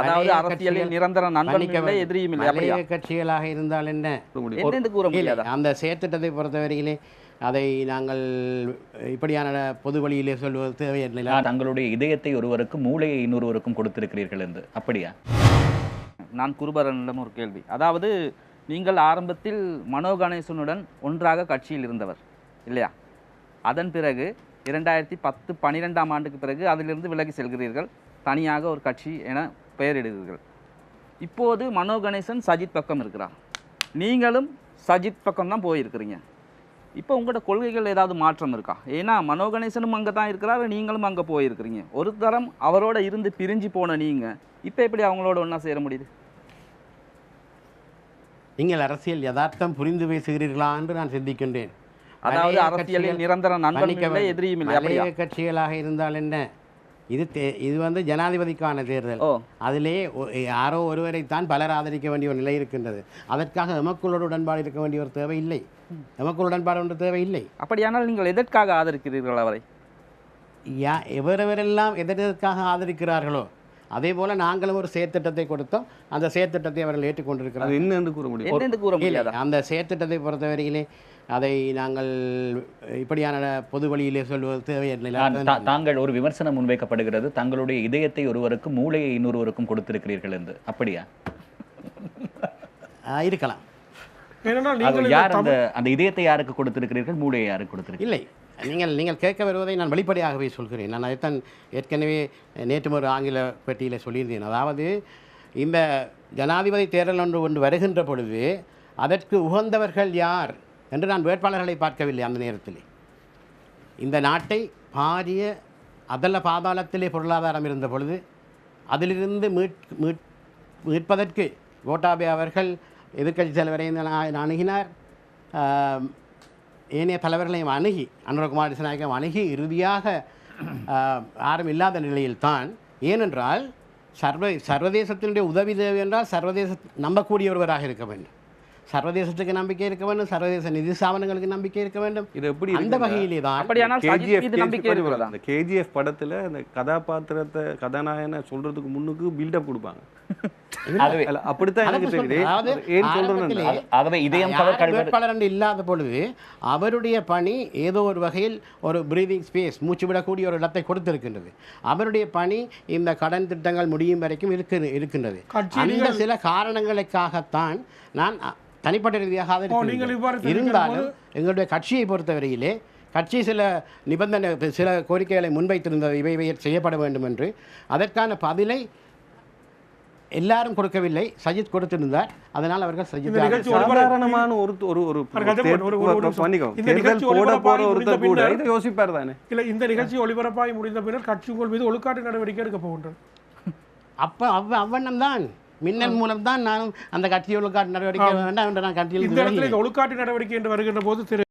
அதாவது அரசியலில் நிரந்தர நண்பன் மன்னிக்க இல்லை வேண்டும். எதிரியும் இல்லை கட்சிகளாக இருந்தால் என்ன? கூற முடியாதா? அந்த செயற்திட்டத்தை பொறுத்தவரையிலே அதை நாங்கள் இப்படியான பொது வழியிலே சொல்வது தேவையில்லை. நான் தங்களுடைய இதயத்தை ஒருவருக்கும் மூளையை இன்னொருவருக்கும் கொடுத்திருக்கிறீர்கள் என்று. அப்படியா? நான் குருபரனிடம் ஒரு கேள்வி. அதாவது நீங்கள் ஆரம்பத்தில் மனோ கணேசனுடன் ஒன்றாக கட்சியில் இருந்தவர் இல்லையா? அதன் பிறகு இரண்டாயிரத்தி பத்து பன்னிரெண்டாம் ஆண்டுக்கு பிறகு அதிலிருந்து விலகி செல்கிறீர்கள். தனியாக ஒரு கட்சி என பெயரிடுகிறீர்கள். இப்போது மனோ கணேசன் சஜித் பக்கம் இருக்கிறார். நீங்களும் சஜித் பக்கம் தான் போயிருக்கிறீங்க. இப்போ உங்களோட கொள்கைகள் ஏதாவது மாற்றம் இருக்கா? ஏன்னா மனோ கணேசனும் அங்கே தான் இருக்கிறார் நீங்களும் அங்கே போயிருக்கிறீங்க. ஒரு தரம் அவரோட இருந்து பிரிஞ்சு போன நீங்கள் இப்போ எப்படி அவங்களோட ஒன்றா சேர முடியுது? நீங்கள் அரசியல் யதார்த்தம் புரிந்து பேசுகிறீர்களா என்று நான் சிந்திக்கின்றேன். அதாவது அரசியலில் நிரந்தர நண்பன். எதிரியும் இல்லை கட்சிகளாக இருந்தால் என்ன? இது தே- இது வந்து ஜனாதிபதிக்கான தேர்தல். அதிலே யாரோ ஒருவரைத்தான் பலர் ஆதரிக்க வேண்டிய ஒரு நிலை இருக்கின்றது. அதற்காக எமக்குள்ளோட உடன்பாடு இருக்க வேண்டிய ஒரு தேவை இல்லை எமக்குள் உடன்பாடு ஒன்று தேவை இல்லை அப்படியானால் நீங்கள் எதற்காக ஆதரிக்கிறீர்கள் அவரை? யா எவரெவரெல்லாம் எதற்காக ஆதரிக்கிறார்களோ அதே போல நாங்களும் ஒரு செயற்திட்டத்தை கொடுத்தோம். அந்த செயற்திட்டத்தை அவர்கள் கூற முடியும்? என்னென்று கூற இல்லை முடியாதா? அந்த செயற்திட்டத்தை பொறுத்தவரையிலே அதை நாங்கள் இப்படியான பொது வழியிலே சொல்வது தேவையில்லை. தாங்கள் ஒரு விமர்சனம் முன்வைக்கப்படுகிறது. தங்களுடைய இதயத்தை ஒருவருக்கும் மூளையை இன்னொருவருக்கும் கொடுத்திருக்கிறீர்கள் என்று. அப்படியா? இருக்கலாம். யார் அந்த அந்த இதயத்தை யாருக்கு கொடுத்திருக்கிறீர்கள்? மூளையை யாருக்கு கொடுத்திருக்கிறீர்கள்? இல்லை. நீங்கள் நீங்கள் கேட்க வருவதை நான் வெளிப்படையாகவே சொல்கிறேன். நான் அதைத்தான் ஏற்கனவே நேற்று ஒரு ஆங்கில பெட்டியில் சொல்லியிருந்தேன். அதாவது இந்த ஜனாதிபதி தேர்தல் ஒன்று ஒன்று வருகின்ற பொழுது அதற்கு உகந்தவர்கள் யார் என்று நான் வேட்பாளர்களை பார்க்கவில்லை அந்த நேரத்தில். இந்த நாட்டை பாரிய அதல பாதாளத்திலே பொருளாதாரம் இருந்த பொழுது அதிலிருந்து மீட் மீட் மீட்பதற்கு கோட்டாபே அவர்கள் எதிர்கட்சி தலைவரை நான் அணுகினார். ஏனைய தலைவர்களையும் அணுகி அனுரகுமார் திசநாயகம் அணுகி இறுதியாக ஆ, யாரும் இல்லாத நிலையில்தான். ஏனென்றால் சர்வ சர்வதேசத்தினுடைய உதவி தேவை என்றால் சர்வதேச நம்பக்கூடிய ஒருவராக இருக்க வேண்டும். சர்வதேசத்துக்கு நம்பிக்கை இருக்க வேண்டும் சர்வதேச நிதி ஸ்தாபனங்களுக்கு நம்பிக்கை இருக்க வேண்டும். இது எப்படி அந்த வகையிலே தான் அந்த கேஜிஎஃப் படத்துல அந்த கதாபாத்திரத்தை கதாநாயகனை சொல்றதுக்கு முன்னுக்கு பில்டப் கொடுப்பாங்க. இல்லாத பொழுது அவருடைய பணி ஏதோ ஒரு வகையில் ஒரு பிரீதிங் ஸ்பேஸ் மூச்சு விடக்கூடிய ஒரு இடத்தை கொடுத்திருக்கின்றது. அவருடைய பணி இந்த கடன் திட்டங்கள் முடியும் வரைக்கும் இருக்கு இருக்கின்றது. அந்த சில காரணங்களுக்காகத்தான் நான் தனிப்பட்ட ரீதியாக இருந்தாலும் எங்களுடைய கட்சியை பொறுத்தவரையிலே கட்சி சில நிபந்தனை சில கோரிக்கைகளை முன்வைத்திருந்தது இவை செய்யப்பட வேண்டும் என்று அதற்கான பதிலை எல்லாரும் கொடுக்கவில்லை. சஜித் கொடுத்திருந்தார். அதனால் அவர்கள் சஜித் சாதாரணமான ஒரு ஒரு ஒரு யோசிப்பார் தானே? இல்லை இந்த நிகழ்ச்சி ஒளிபரப்பாகி முடிந்த பின்னர் கட்சி உங்கள் மீது ஒழுக்காட்டு நடவடிக்கை எடுக்க போகின்றது அப்போ அவ் அவ்வண்ணம் தான் மின்னல் மூலம் தான் நானும் அந்த கட்சியோடு நடவடிக்கை வேண்டாம் என்று நான் கட்சியில் இந்த ஒழுக்காட்டு நடவடிக்கை என்று வருகின்ற போது திரு